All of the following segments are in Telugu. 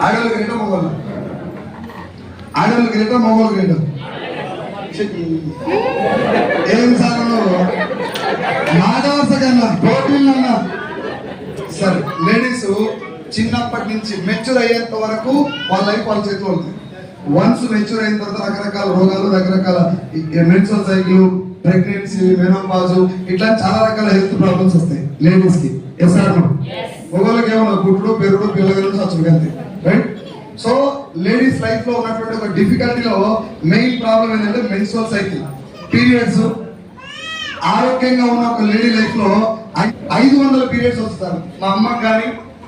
ఆడవాళ్ళు గ్రేటా మగవాళ్ళు. ఆడవాళ్ళు గ్రేటా మగవాళ్ళు గ్రేటా ఏం సార్? మాధవస కన్నా ప్రోటీన్ అన్నా సరే లేడీస్ చిన్నప్పటి నుంచి మెచ్యూర్ అయ్యేంత వరకు వాళ్ళ లైఫ్ వాళ్ళ చేతిలో ఉంది. వన్స్ మెచ్యూర్ అయిన తర్వాత రకరకాల రోగాలు రకరకాల మెన్సువల్ సైకిల్ ప్రెగ్నెన్సీ మెనోపాజు ఇట్లా చాలా రకాల హెల్త్ ప్రాబ్లమ్స్ వస్తాయి. లేడీస్కి. ఎస్ ఆర్ మగవాళ్ళకి ఏమన్నా గుడ్లు పెరుగుడు పిల్లలు చచ్చుడు అంతే. రైట్ సో లేడీస్ లైఫ్లో ఉన్నటువంటి ఒక డిఫికల్టీలో మెయిన్ ప్రాబ్లం ఏంటంటే మెన్సువల్ సైకిల్ పీరియడ్స్ ఆరోగ్యంగా ఉన్న ఒక లేడీ లైఫ్లో ఐ- ఐదు వందల పీరియడ్స్ వస్తారు మా అమ్మకి కానీ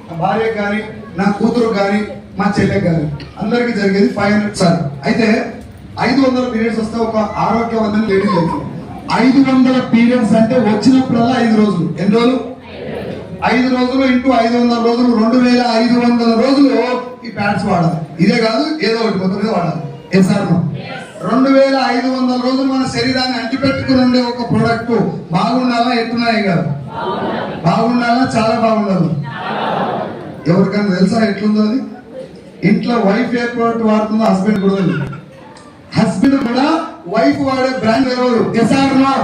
నా భార్యకు కానీ నా కూతురు కానీ మా చెల్లెకి కానీ అందరికి జరిగేది ఫైవ్ హండ్రెడ్ సార్ అయితే ఐదు వందల పీరియడ్స్ వస్తే ఒక ఆరోగ్యవంతమైన లేడీ లైఫ్ ఐదు వందల పీరియడ్స్ అంటే వచ్చినప్పుడల్లా ఐదు రోజులు. ఎన్ని రోజులు? ఐదు రోజులు ఇంటూ ఐదు వందల రోజులు. రెండు వేల ఐదు వందల రోజులు ఈ ప్యాడ్స్ వాడాలి. ఇదే కాదు ఏదో ఒకటి కొత్తది వాడాలి. ఏ రెండు వేల ఐదు వందల రోజులు మన శరీరాన్ని అంటిపెట్టుకుని ఉండే ఒక ప్రొడక్ట్ బాగుండాలా ఎట్టున్నాయి కాదు? బాగుండాలా చాలా బాగుండాలి. ఎవరికైనా తెలుసా ఎట్లుందో అది? ఇంట్లో వైఫ్ ఏ ప్రోడక్ట్ వాడుతుందో హస్బెండ్ కూడా హస్బెండ్ కూడా వైఫ్ వాడే బ్రాండ్ ఎవరు? ఎస్ఆర్మా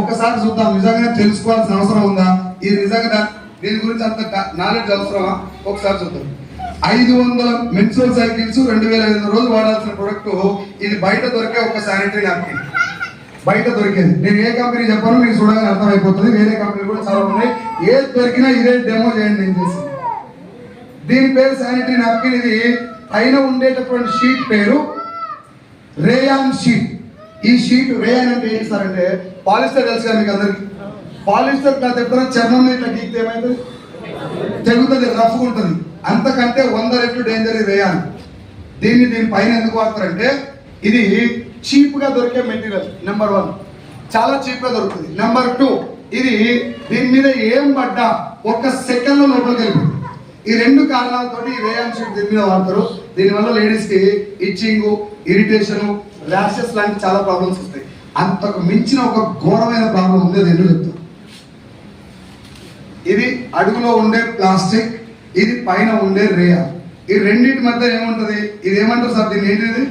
ఒక్కసారి చూద్దాం నిజంగా తెలుసుకోవాల్సిన అవసరం ఉందా? ఇది నిజంగా దీని గురించి అంత నాలెడ్జ్ అవసరమా? ఒకసారి చూద్దాం. ఐదు వందల మెన్సువల్ సైకిల్స్ రెండు వేల ఐదు వందల రోజులు వాడాల్సిన ప్రొడక్ట్ ఇది బయట దొరికే ఒక శానిటరీ నాప్కిన్ బయట దొరికేది. నేను ఏ కంపెనీ చెప్పాను మీకు చూడగానే అర్థమైపోతుంది. వేరే కంపెనీ కూడా చాలా ఉన్నాయి. ఏది దొరికినా ఇదే డెమో చేయండి నేను చేసి దీని పేరు శానిటరీ నాప్కిన్ ఇది పైన ఉండేటటువంటి షీట్ పేరు రేయాన్ షీట్ ఈ షీట్ రేయాన్ అంటే ఏంటి సార్ అంటే పాలిస్టర్ తెలుసు కదా మీకు అందరికి? పాలిస్టర్ క్లాత్ ఎప్పుడైనా చర్మం మీద ఇట్లా గీకితే ఏమైతుంది? తెగుతుంది రఫ్గా ఉంటుంది. అంతకంటే వంద రెట్లు డేంజర్ ఈ రేయాన్ దీన్ని దీని పైన ఎందుకు వాడతారంటే ఇది చీప్గా దొరికే మెటీరియల్ నెంబర్ వన్ చాలా చీప్గా దొరుకుతుంది. నెంబర్ టూ ఇది దీని మీద ఏం పడ్డా ఒక సెకండ్లో లోపలికి వెళ్ళిపోతుంది ఈ రెండు కారణాలతో ఈ రేయాన్ షీట్ దీని మీద వాడతారు. దీనివల్ల లేడీస్కి ఇచ్చింగు ఇచ్చింగ్ ఇరిటేషన్ ర్యాషెస్ లాంటి చాలా ప్రాబ్లమ్స్ వస్తాయి. అంతకు మించిన ఒక ఘోరమైన ప్రాబ్లం ఉంది అది ఎందుకు చెప్తాను ఇది అడుగులో ఉండే ప్లాస్టిక్ ఇది పైన ఉండే రేయ. ఈ రెండింటి మధ్య ఏముంటది? ఇది ఏమంటారు సార్ దీన్ని ఏంటిది?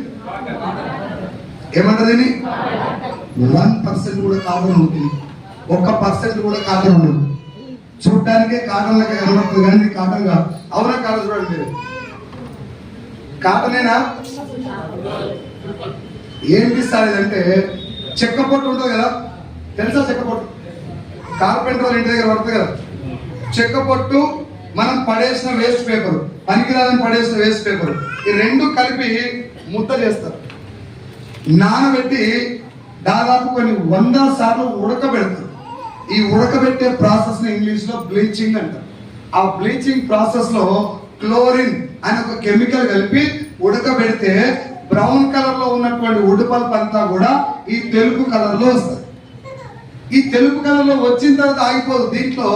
ఏమంటారు దీన్ని? వన్ పర్సెంట్ కూడా కాటన్ ఉంటుంది. ఒక్క పర్సెంట్ కూడా కాటన్ ఉండదు. చూడటానికే కాటన్ లెక్క కనబడుతుంది కానీ కాటన్ కాదు. అవునా కాదు చూడండి మీరు? కాటనేనా? ఏంటి సార్ ఇదంటే చెక్క పొట్టు ఉంటుంది కదా? తెలుసా చెక్క పొట్టు కార్పెంటర్ వాళ్ళ ఇంటి దగ్గర పడుతుంది కదా? చెక్క పొట్టు మనం పడేసిన వేస్ట్ పేపర్ పనికిరాదని పడేసిన వేస్ట్ పేపర్ ఈ రెండు కలిపి ముద్ద చేస్తారు. నానబెట్టి దాదాపు కొన్ని వంద సార్లు ఉడకబెడతారు. ఈ ఉడకబెట్టే ప్రాసెస్ని ఇంగ్లీష్లో బ్లీచింగ్ అంటారు. ఆ బ్లీచింగ్ ప్రాసెస్లో క్లోరిన్ అనే ఒక కెమికల్ కలిపి ఉడకబెడితే బ్రౌన్ కలర్లో ఉన్నటువంటి ఉడుపల్ప్ అంతా కూడా ఈ తెలుపు కలర్లో వస్తుంది ఈ తెలుపు కలర్లో వచ్చిన తర్వాత ఆగిపోదు. దీంట్లో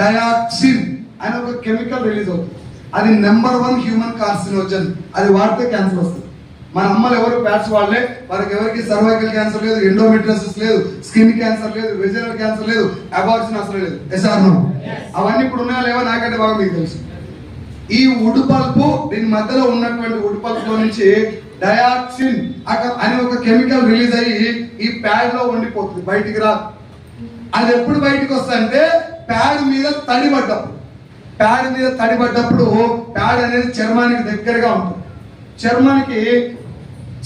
డయాక్సిన్ అనే ఒక కెమికల్ రిలీజ్ అవుతుంది. అది నెంబర్ వన్ హ్యూమన్ కార్సినోజన్ అది వాడితే క్యాన్సర్ వస్తుంది. మన అమ్మలు ఎవరు ప్యాట్స్ వాడలే? వారికి ఎవరికి సర్వైకల్ క్యాన్సర్ లేదు ఎండోమెట్రోసిస్ లేదు స్కిన్ క్యాన్సర్ లేదు వెజినల్ క్యాన్సర్ లేదు అబార్షన్ అసలు లేదు. ఎస్ఆర్ అవన్నీ ఇప్పుడు ఉన్నాయా లేవా? నాకంటే బాగా మీకు తెలుసు. ఈ ఉడుపల్పు దీని మధ్యలో ఉన్నటువంటి ఉడుపల్పులో నుంచి డయాక్సిన్ అనే ఒక కెమికల్ రిలీజ్ అయ్యి ఈ ప్యాడ్లో ఉండిపోతుంది బయటికి రాదు. అది ఎప్పుడు బయటికి వస్తుందంటే ప్యాడ్ మీద తడిపడ్డప్పుడు ప్యాడ్ మీద తడిపడ్డప్పుడు ప్యాడ్ అనేది చర్మానికి దగ్గరగా ఉంటుంది. చర్మానికి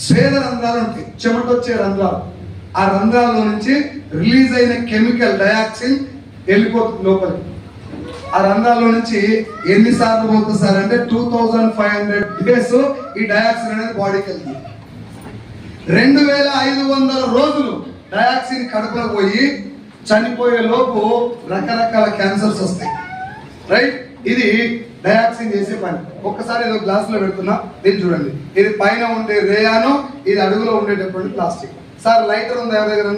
స్వేద రంధ్రాలు ఉంటాయి. చెమట వచ్చే రంధ్రాలు. ఆ రంధ్రాల్లో నుంచి రిలీజ్ అయిన కెమికల్ డయాక్సిన్ వెళ్ళిపోతుంది లోపలికి. ఆ రంధ్రాల్లో నుంచి ఎన్నిసార్లు పోతుంది సార్ అంటే two thousand five hundred days ఈ డయాక్సిన్ అనేది బాడీకి వెళ్తుంది. రెండు వేల ఐదు వందల రోజులు డయాక్సిన్ కడుపులో పోయి చనిపోయే లోపు రకరకాల క్యాన్సర్స్ వస్తాయి. రైట్? ఇది డయాక్సిన్ చేసే పని. ఒక్కసారి ఏదో గ్లాస్లో పెడుతున్నా దీన్ని చూడండి. ఇది పైన ఉండే రేయాను ఇది అడుగులో ఉండేటటువంటి ప్లాస్టిక్. సార్ లైటర్ ఉందా ఎవరి దగ్గర?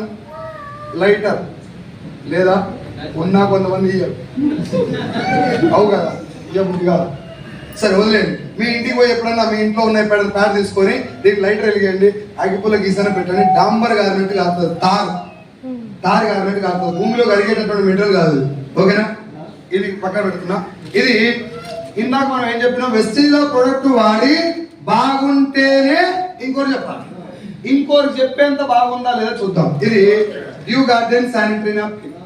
లైటర్. లేదా? ఉన్నా కొంతమంది ఇయ్యరు. అవు కదా ఇయ్యబుద్ధి కాదు. సరే వదిలేండి మీ ఇంటికి పోయి ఎప్పుడన్నా మీ ఇంట్లో ఉన్న పెద్ద ప్యాడ్ తీసుకొని దీనికి లైటర్ వెలిగేయండి. అగ్గిపుల్ల గీసన పెట్టండి. డాంబర్ గారినట్టు కాదు తార్. తార్ గారినట్టు కాదు. భూమిలో కరిగేటటువంటి మెటీరియల్ కాదు ఓకేనా? ఇది పక్కన పెడుతున్నా. ఇది ఇందాక మనం ఏం చెప్పినాం? వెస్టీజ్లో ప్రొడక్ట్ వాడి బాగుంటేనే ఇంకోటి చెప్పాలి. ఇంకోటి చెప్పేంత బాగుందా లేదా చూద్దాం. ఇది డ్యూ గార్డెన్ శానిటరీ నాప్కిన్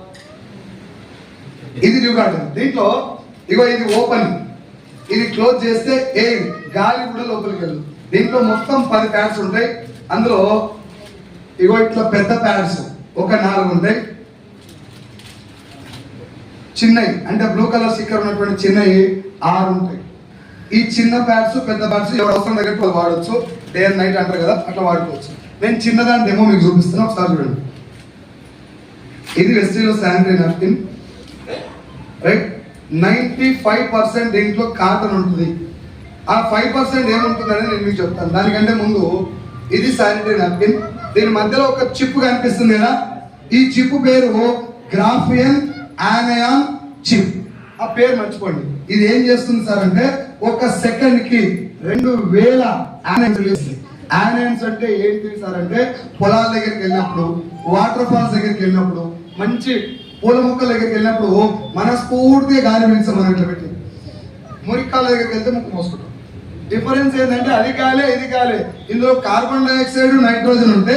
ఇది డ్యూ గార్డెన్ దీంట్లో ఇగో ఇది ఓపెన్ ఇది క్లోజ్ చేస్తే ఏ గాలి కూడా లోపలికి వెళ్ళు దీంట్లో మొత్తం పది ప్యాడ్స్ ఉంటాయి. అందులో ఇగో ఇట్లా పెద్ద ప్యాడ్స్ ఒక నాలుగు ఉంటాయి. చిన్నవి అంటే బ్లూ కలర్ స్టిక్కర్ ఉన్నటువంటి చిన్నవి ఆరు ఉంటాయి. ఈ చిన్న ప్యాడ్స్ పెద్ద ప్యాడ్స్ ఎవరు అవసరం దగ్గర వాళ్ళు వాడచ్చు. డే అండ్ నైట్ అంటారు కదా అట్లా వాడుకోవచ్చు. నేను చిన్నదాని డెమో మీకు చూపిస్తాను ఒకసారి చూడండి. ఇది వెస్టీలో sanitary napkin right ninety five percent దీంట్లో కాటన్ ఉంటుంది. ఆ ఫైవ్ పర్సెంట్ ఏముంటుందని నేను మీకు చెప్తాను. దానికంటే ముందు ఇది శానిటరీ నాప్కిన్ దీని మధ్యలో ఒక చిప్ కనిపిస్తుంది కదా. ఈ చిప్ పేరు గ్రాఫియన్ ఆనయాన్ చిప్ ఆ పేరు మర్చిపోండి. ఇది ఏం చేస్తుంది సార్ అంటే ఒక సెకండ్కి రెండు వేల ఆనయన్స్ చేస్తుంది అంటే ఏంటి సార్ అంటే పొలాల దగ్గరికి వెళ్ళినప్పుడు వాటర్ ఫాల్స్ దగ్గరికి వెళ్ళినప్పుడు మంచి పూల మొక్కల దగ్గరికి వెళ్ళినప్పుడు మనస్ఫూర్తిగా గాలి పీల్చాం మనం ఇట్లా పెట్టి. మురికాల దగ్గరికి వెళ్తే ముక్కు మోసుకుంటాం. డిఫరెన్స్ ఏంటంటే అది గాలే ఇది గాలే. ఇందులో కార్బన్ డైఆక్సైడ్ నైట్రోజన్ ఉంటే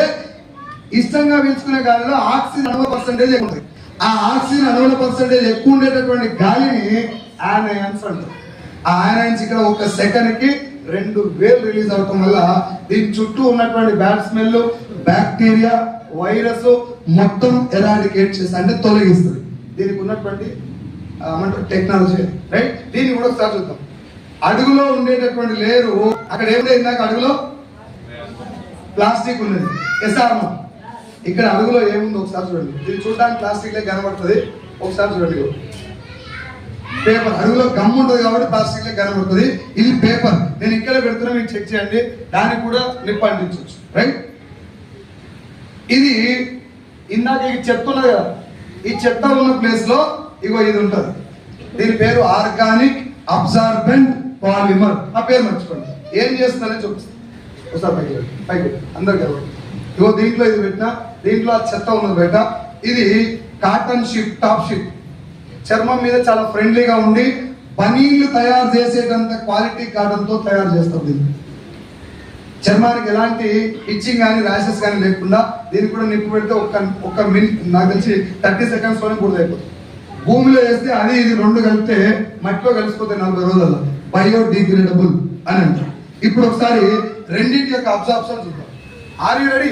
ఇష్టంగా పీల్చుకునే గాలిలో ఆక్సిజన్ పర్సంటేజ్ ఉంటుంది. ఆ ఆక్సిజన్ అణువుల పర్సంటేజ్ ఎక్కువ ఉండేటటువంటి గాలిని ఆనయన్స్ అంటారు. ఆ ఆనయన్స్ ఇక్కడ ఒక సెకండ్కి రెండు వేలు రిలీజ్ అవటం వల్ల దీని చుట్టూ ఉన్నటువంటి బ్యాడ్ స్మెల్ బ్యాక్టీరియా వైరస్ మొత్తం ఎరాడికేట్ చేసి అంటే తొలగిస్తుంది. దీనికి ఉన్నటువంటి ఏమంటారు టెక్నాలజీ రైట్ దీన్ని కూడా ఒకసారి చూద్దాం. అడుగులో ఉండేటటువంటి లేరు అక్కడ ఏమిటో ఇందాక అడుగులో? ప్లాస్టిక్ ఉన్నది. ఎస్ఆర్మా ఇక్కడ అడుగులో ఏముందో ఒకసారి చూడండి. ఇది చూడడానికి ప్లాస్టిక్ లే కనబడుతుంది. ఒకసారి చూడండి. పేపర్ అడుగులో గమ్ ఉంటుంది కాబట్టి ప్లాస్టిక్ లే కనబడుతుంది. ఇది పేపర్. నేను ఇక్కడ పెడుతున్నా మీరు చెక్ చేయండి. దానికి కూడా నిప్పు రైట్ ఇది ఇందాక ఈ చెత్త ఉన్నది కదా. ఈ చెత్త ఉన్న ప్లేస్లో ఇగో ఇది ఉంటుంది. దీని పేరు ఆర్గానిక్ అబ్జార్బెంట్ పాలిమర్. ఆ పేరు మర్చిపోండి. ఏం చేస్తుందనే చూపిస్తాను. ఒకసారి పైకి పైకి అందరికి ఇగో దీంట్లో ఇది పెట్టినా దీంట్లో ఆ చెత్త ఉన్నది బయట ఇది కాటన్ షీట్ టాప్ షీట్ చర్మం మీద చాలా ఫ్రెండ్లీగా ఉండి పనీళ్ళు తయారు చేసేటంత క్వాలిటీ కాటన్తో తయారు చేస్తాం దీన్ని. చర్మానికి ఎలాంటి ఇచ్చింగ్ కానీ ర్యాషెస్ కానీ లేకుండా దీనికి కూడా నిప్పు పెడితే ఒక్క ఒక్క మినిట్ నాకు తెలిసి థర్టీ సెకండ్స్లోనే పూర్తి అయిపోతుంది భూమిలో వేస్తే అది ఇది రెండు కలిపితే మట్టిలో కలిసిపోతే నలభై రోజుల్లో బయోడిగ్రేడబుల్ అని అంటారు. ఇప్పుడు ఒకసారి రెండింటి యొక్క అబ్జార్ప్షన్ చూద్దాం. ఆర్ యూ రెడీ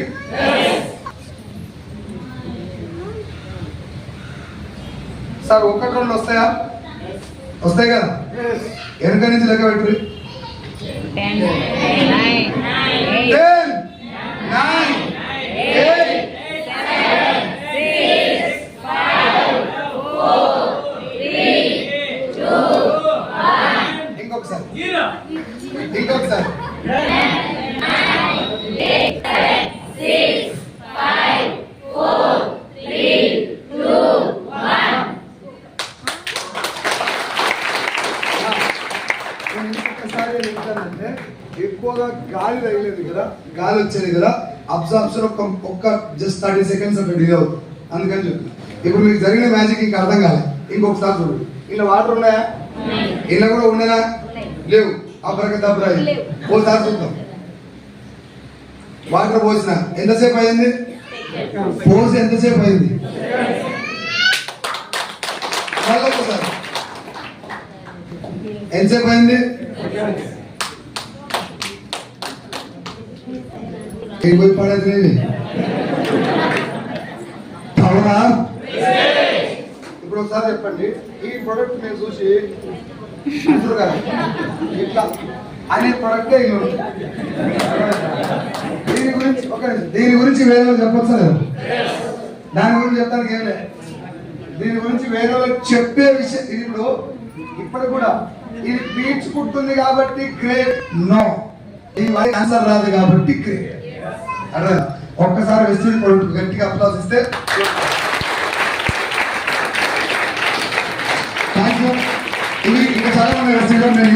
సార్ ఒకటి రెండు వస్తాయా? వస్తాయి కదా? వెనక నుంచి లెక్క పెట్టుర్రి Ten, nine, eight, Ten, nine, eight, ఇంకొకసారి. ఇంకొకసారి నేను ఇంకొకసారి ఏం చెప్తానంటే ఎక్కువగా గాలి తగిలేదు కదా? గాలి వచ్చేది కదా? అబ్జార్ప్షన్ ఒక ఒక్క జస్ట్ థర్టీ సెకండ్స్ అట్లా డిలే అవుతుంది. అందుకని చెప్తున్నా ఇప్పుడు మీకు జరిగిన మ్యాజిక్ ఇంకా అర్థం కాలే. ఇంకొకసారి చూడండి ఇలా వాటర్ ఉన్నాయా? ఇలా కూడా ఉండేనా? లేవు. అబ్రకదబ్రా ఓసారి చూద్దాం. వాటర్ పోసిన. ఎంతసేపు అయింది? పోసి ఎంతసేపు అయింది? మళ్ళీ ఒకసారి. ఎంతసేపు అయింది? పోయి పడేది అవునా? ఇప్పుడు ఒకసారి చెప్పండి. ఈ ప్రొడక్ట్ నేను చూసి ఇట్లా అనే ప్రొడక్ట్ దీని గురించి ఒక దీని గురించి వేరే వాళ్ళు చెప్పొచ్చు దాని గురించి చెప్తానికి ఏం లేదు. దీని గురించి వేరే చెప్పే విషయం ఇది ఇప్పుడు ఇప్పుడు కూడా ఇది పీల్చుకుంటుంది కాబట్టి గ్రేట్ నో. ఈ వల్ల ఆన్సర్ రాదు కాబట్టి గ్రేట్ అర్థం ఒక్కసారి వెస్టిన్ గట్టిగా అప్లాస్ ఇస్తే. థ్యాంక్ యూ ఇంకా చాలా మంది వెస్టిన్ నేను